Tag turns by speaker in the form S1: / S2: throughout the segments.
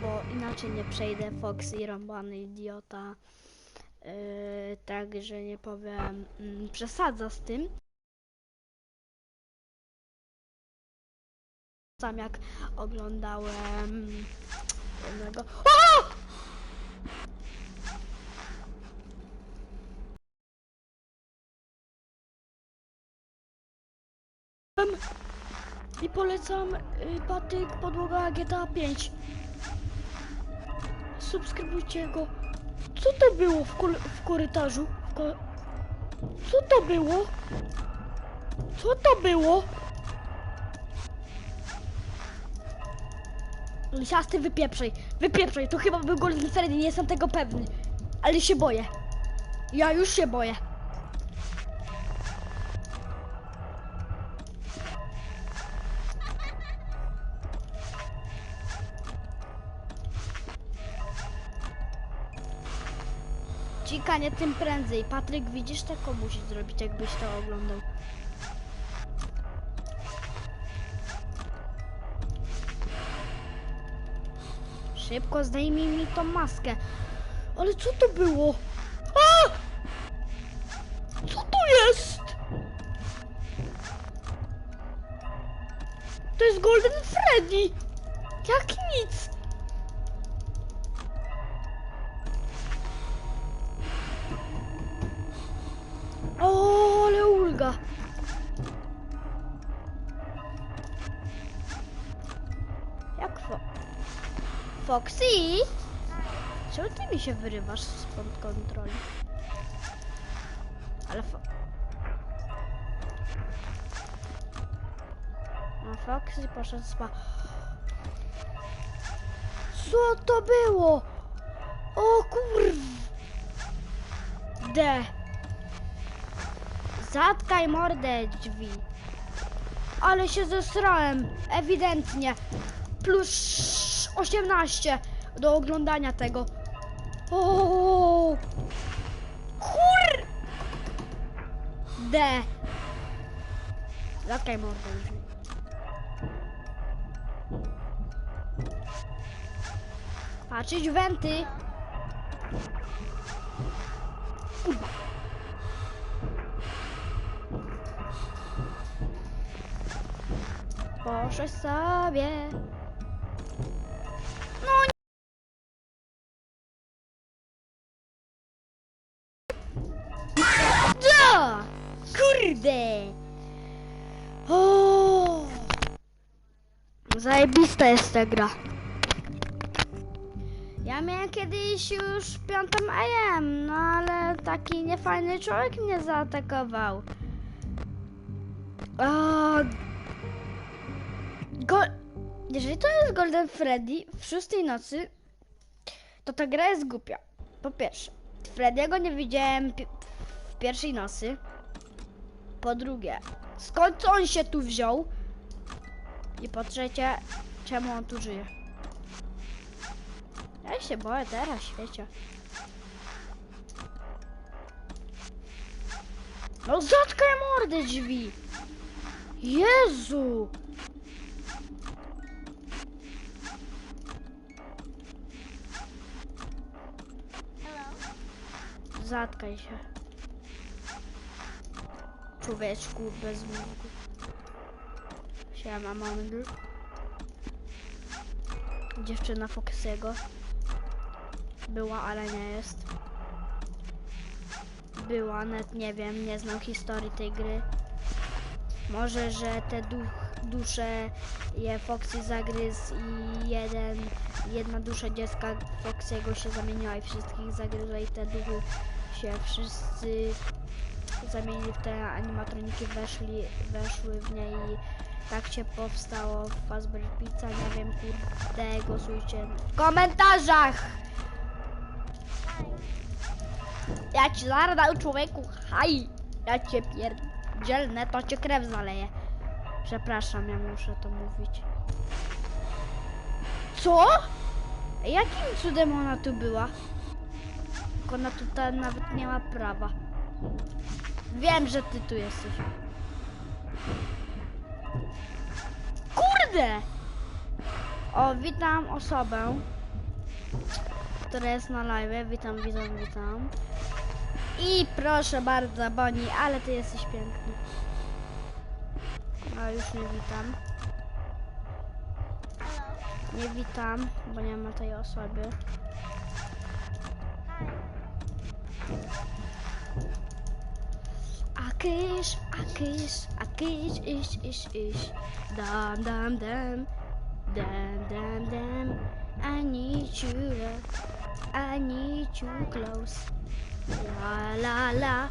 S1: bo inaczej nie przejdę Fox i rąbany idiota. Yy, także nie powiem, mm, przesadza z tym. Sam jak oglądałem jednego. I polecam y, patyk podłoga GTA 5. Subskrybujcie go. Co to było w, w korytarzu? W ko- Co to było? Co to było? Lisiasty, wypieprzaj, wypieprzaj, to chyba był Golden Freddy, nie jestem tego pewny. Ale się boję. Ja już się boję. Nie tym prędzej. Patryk, widzisz, tak musi zrobić, jakbyś to oglądał. Szybko zdejmij mi tą maskę. Ale co to było? A! Co to jest? To jest Golden Freddy. Jak nic. O, ale ulga. Jak fo... Foxy? Czemu ty mi się wyrywasz spod kontroli? Ale fo... No Foxy poszedł spa... Co to było? O kurw... Zatkaj mordę drzwi. Ale się zesrałem, ewidentnie. Plus 18 do oglądania tego. O! Kur! D. Zatkaj mordę drzwi. Patrzeć wenty. Poszedł sobie. No nie. Kurde! O! Zajebista jest ta gra. Ja miałem kiedyś już piątą AM, no ale taki niefajny człowiek mnie zaatakował. O, Go... Jeżeli to jest Golden Freddy w szóstej nocy, to ta gra jest głupia. Po pierwsze, Freddy'ego nie widziałem w pierwszej nocy. Po drugie, skąd on się tu wziął? I po trzecie, czemu on tu żyje? Ja się boję teraz, świecie. No zatkaj mordę drzwi! Jezu! Zatkaj się. Człowieczku bez mózgu. Siema, moment. Dziewczyna Foxy'ego. Była, ale nie jest. Była, net nie wiem, nie znam historii tej gry. Może, że te duch, dusze je Foxy zagryzł i jeden, jedna dusza dziecka Foxy'ego się zamieniła i wszystkich zagryzła i te duchy się wszyscy zamienili w te animatroniki, weszli, weszły w nie i tak się powstało Fazbear Pizza, nie wiem, kurde, głosujcie w komentarzach! Ja ci zaraz człowieku, haj! Ja cię pierdzielnę, to cię krew zaleje. Przepraszam, ja muszę to mówić. Co? Jakim cudem ona tu była? Ona tutaj nawet nie ma prawa. Wiem, że ty tu jesteś. Kurde! O, witam osobę, która jest na live. Witam, witam, witam. I proszę bardzo, Boni, ale ty jesteś piękny. A już nie witam. Nie witam, bo nie ma tej osoby. A kysz, a kysz, a kysz, iś, iś, iś. Dam, dam, dam. Dam, dam, dam. I need you. I need you close. La, la, la.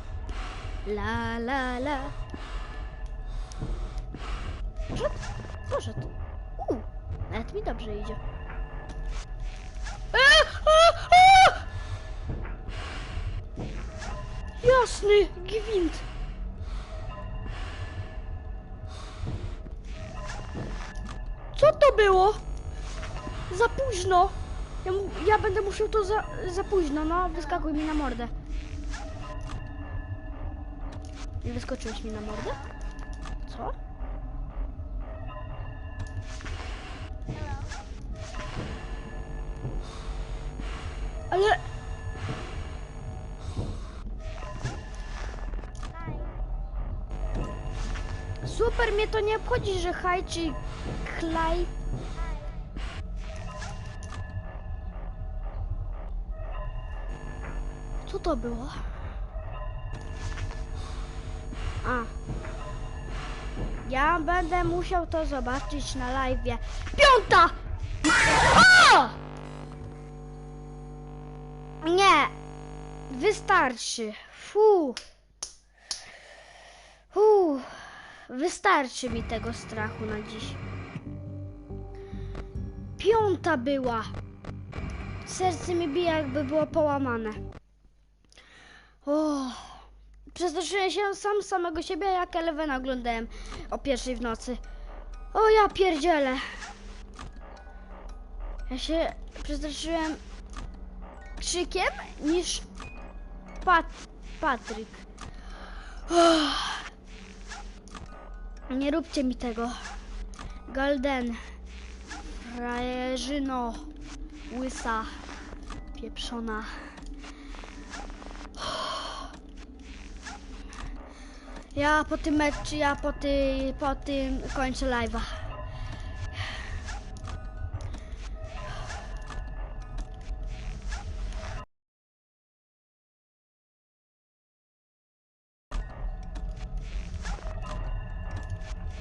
S1: La, la, la. Poszedł? Poszedł. Uuu, nawet mi dobrze idzie. E, Jasny gwint. Co to było? Za późno. Ja, ja będę musiał to za, za późno, no wyskakuj mi na mordę. Nie wyskoczyłeś mi na mordę? Co? Ale... mnie to nie obchodzi, że haj czy chlaj. Co to było? A. Ja będę musiał to zobaczyć na live. Piąta! O! Nie. Wystarczy. Fu. Wystarczy mi tego strachu na dziś. Piąta była. Serce mi bije, jakby było połamane. O. Przestraszyłem się sam samego siebie, jak Elewena oglądałem o pierwszej w nocy. O ja pierdzielę. Ja się przestraszyłem krzykiem niż Pat Patryk. Nie róbcie mi tego. Golden. Frajerzyno. Łysa. Pieprzona. Ja po tym meczu, ja po, ty, po tym kończę live'a.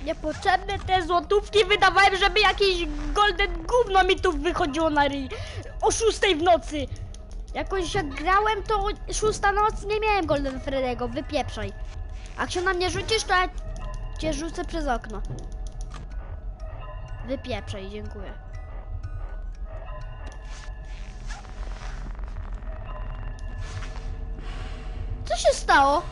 S1: Niepotrzebne te złotówki wydawałem, żeby jakieś golden gówno mi tu wychodziło na ryj. O 6 w nocy. Jakoś jak grałem, to o 6 noc nie miałem golden Fredego, wypieprzaj. Jak się na mnie rzucisz, to ja cię rzucę przez okno. Wypieprzaj, dziękuję. Co się stało?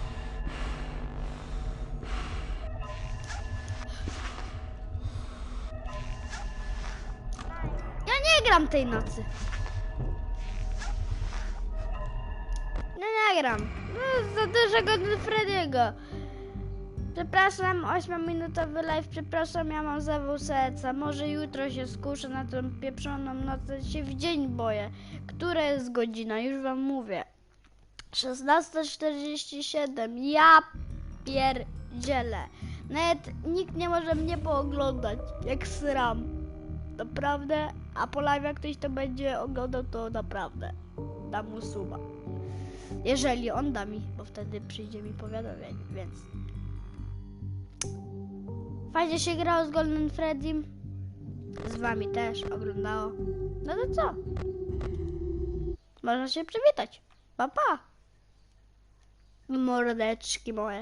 S1: Ja nie gram tej nocy. No nie gram. No, za dużego Frediego. Przepraszam, 8-minutowy live, przepraszam, ja mam zawał serca. Może jutro się skuszę na tą pieprzoną noc, się w dzień boję. Która jest godzina? Już wam mówię. 16.47. Ja pierdzielę. Nawet nikt nie może mnie pooglądać, jak sram. Naprawdę? A po live jak ktoś to będzie oglądał, to naprawdę dam mu suba. Jeżeli on da mi, bo wtedy przyjdzie mi powiadomienie, więc... Fajnie się grało z Golden Freddym. Z wami też oglądało. No to co? Można się przywitać. Pa, pa. Mordeczki moje.